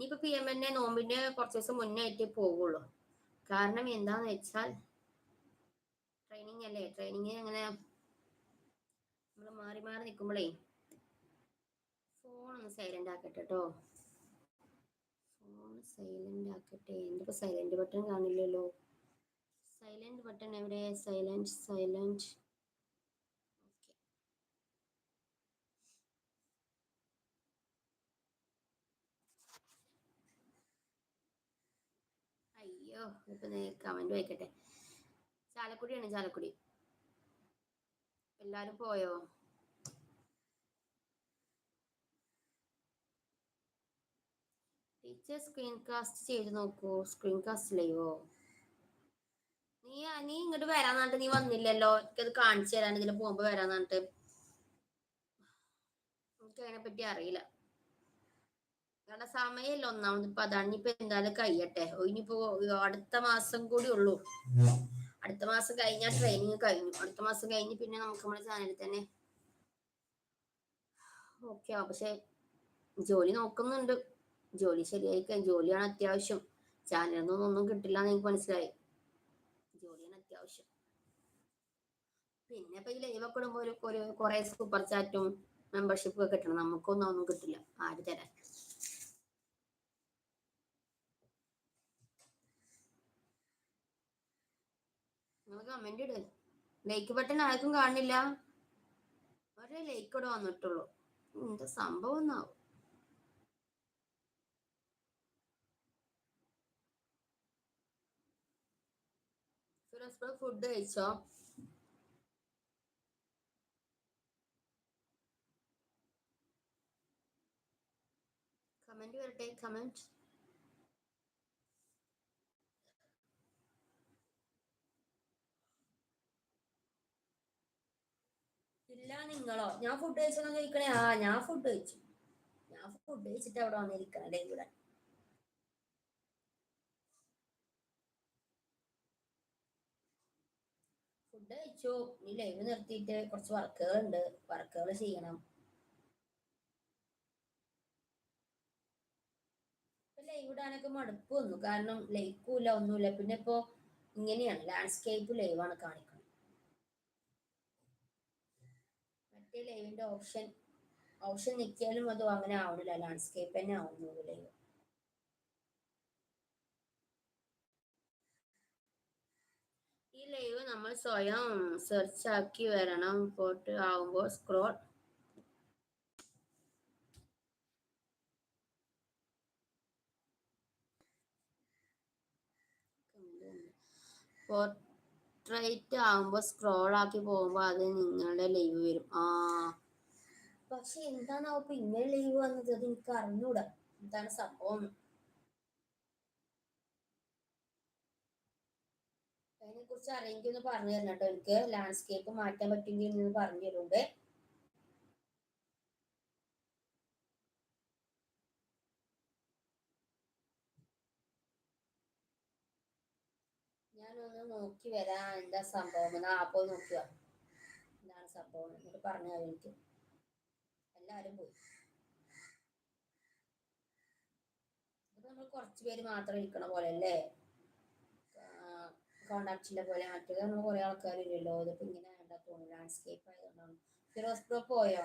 ഇനിയിപ്പോ P M എന്നെ നോമ്പിന്റെ കുറച്ച് ദിവസം മുന്നേ ആയിട്ട് പോവുള്ളൂ. കാരണം എന്താന്ന് വെച്ചാൽ ട്രെയിനിങ് അല്ലേ? ട്രെയിനിങ് അങ്ങനെ നമ്മൾ മാറി മാറി നിൽക്കുമ്പോഴേ ഫോൺ ഒന്ന് സൈലന്റ് ആക്കട്ടെ കേട്ടോ ഫോൺ സൈലന്റ് ആക്കട്ടെ. എന്തിപ്പോ സൈലന്റ് ബട്ടൺ കാണില്ലല്ലോ. സൈലന്റ് ബട്ടൺ എവിടെ? സൈലന്റ് സൈലന്റ് ഓക്കെ അയ്യോ ഇപ്പൊ കമന്റ് വായിക്കട്ടെ. ചാലക്കുടിയാണ് ചാലക്കുടി. എല്ലാരും പോയോ? ടീച്ചർ സ്ക്രീൻ കാസ്റ്റ് ചെയ്ത് നോക്കൂ. സ്ക്രീൻ കാസ്റ്റ് ലൈവോ നീ നീ ഇങ്ങോട്ട് പറഞ്ഞിട്ട് നീ വന്നില്ലല്ലോ. എനിക്കത് കാണിച്ചു തരാൻ ഇതിൽ പോകുമ്പോ പറഞ്ഞിട്ട്. എനിക്ക് അതിനെ പറ്റി അറിയില്ല. കാരണം സമയമല്ല ഒന്നാമത്. ഇപ്പൊ അതാണ് ഇനിയിപ്പോ എന്തായാലും കഴിയട്ടെ. ഇനിയിപ്പോ അടുത്ത മാസം കൂടി ഉള്ളൂ. അടുത്ത മാസം കഴിഞ്ഞാൽ ട്രെയിനിങ് കഴിഞ്ഞു. അടുത്ത മാസം കഴിഞ്ഞ് പിന്നെ നമുക്ക് നമ്മുടെ ചാനലിൽ തന്നെ. ഓക്കെ പക്ഷെ ജോലി നോക്കുന്നുണ്ട്. ജോലി ശരിയായി കഴിഞ്ഞ ജോലിയാണ് അത്യാവശ്യം. ചാനലിൽ ഒന്നും കിട്ടില്ല എന്ന് എനിക്ക് മനസ്സിലായി. ജോലിയാണ് അത്യാവശ്യം. പിന്നെ ഇപ്പൊ ഈ ലൈവ് ഒക്കെ ഇടുമ്പോ ഒരു ഒരു കുറെ സൂപ്പർ ചാറ്റും മെമ്പർഷിപ്പും ഒക്കെ കിട്ടണം. നമുക്കൊന്നും ഒന്നും കിട്ടില്ല. ആര് തരാൻ? നിങ്ങൾ കമന്റ് ഇട്. ലൈക്ക് ബട്ടൺ ആർക്കും കാണില്ല. ഒരേ ലൈക്ക് ഇവിടെ വന്നിട്ടുള്ളൂ. എന്താ സംഭവം എന്നാവും ബ്രോ ഫുഡ് കഴിച്ചോ? കമന്റ് വരട്ടെ കമന്റ് ഇല്ല നിങ്ങളോ? ഞാൻ ഫുഡ് കഴിച്ചോന്ന് ചോദിക്കണേ ആ ഞാൻ ഫുഡ് കഴിച്ചു. ഞാൻ ഫുഡ് കഴിച്ചിട്ട് അവിടെ വന്നിരിക്കണം അല്ലേ ഇവിടെ? ഫുഡ് കഴിച്ചു. ഇനി ലൈവ് നിർത്തിയിട്ട് കുറച്ച് വർക്കുകൾ ഉണ്ട്. വർക്കുകൾ ചെയ്യണം. ലൈവ് ഇടാനൊക്കെ മടുപ്പ് വന്നു. കാരണം ലൈക്കൂല ഒന്നുമില്ല. പിന്നെ ഇപ്പോ ഇങ്ങനെയാണ്. ലാൻഡ്സ്കേപ്പ് ലൈവാണ് കാണിക്കുന്നത്. മറ്റേ ലൈവിന്റെ ഓപ്ഷൻ ഓപ്ഷൻ നിൽക്കിയാലും അതും അങ്ങനെ ആവുന്നില്ല ലാൻഡ്സ്കേപ്പ് തന്നെ ആവുന്നുള്ളൂ ലൈവ് ഈ ലൈവ് നമ്മൾ സ്വയം സെർച്ച് ആക്കി വരണം ഫോട്ടോ ആവുമ്പോൾ സ്ക്രോൾ പോർട്രേറ്റ് ആവുമ്പോൾ സ്ക്രോൾ ആക്കി പോകുമ്പോൾ അത് നിങ്ങളുടെ ലൈവ് വരും. ആ. പക്ഷെ എന്താണ് ഇപ്പൊ ഇങ്ങനെ ലൈവ് വന്നത് അത് എനിക്ക് അറിഞ്ഞൂടാ. എന്താണ് സംഭവം? അതിനെ കുറിച്ച് അറിയിക്കൊന്ന് പറഞ്ഞു തരണം കേട്ടോ എനിക്ക് ലാൻഡ്സ്കേപ്പ് മാറ്റാൻ പറ്റുമെങ്കിൽ പറഞ്ഞു തരുന്നുണ്ട്. ഞാനൊന്ന് നോക്കി വരാം. എന്താ സംഭവം? എന്നാ പോയി നോക്കുക എന്താണ് സംഭവം? എന്നിട്ട് പറഞ്ഞു എനിക്ക്. എല്ലാവരും പോയി. ഇപ്പൊ നമ്മൾ കുറച്ച് പേര് മാത്രം ഇരിക്കണ പോലെ അല്ലേ കോണ്ടാക്റ്റിലെ പോലെ മറ്റേത് നമ്മൾ കുറെ ആൾക്കാർ ഇല്ലല്ലോ ഇതിപ്പോ ഇങ്ങനെ വേണ്ട തോന്നുന്നു ലാൻഡ്സ്കേപ്പ് ആയതുകൊണ്ടാണ്. ഫിറോസ് ബ്രോ പോയോ?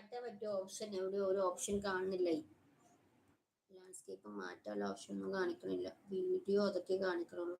മാറ്റാൻ പറ്റിയ ഓപ്ഷൻ എവിടെ ഒരു ഓപ്ഷൻ കാണുന്നില്ല ലാൻഡ്സ്കേപ്പ് മാറ്റാനുള്ള ഓപ്ഷൻ ഒന്നും കാണിക്കണില്ല. വീഡിയോ അതൊക്കെ കാണിക്കണുള്ളൂ.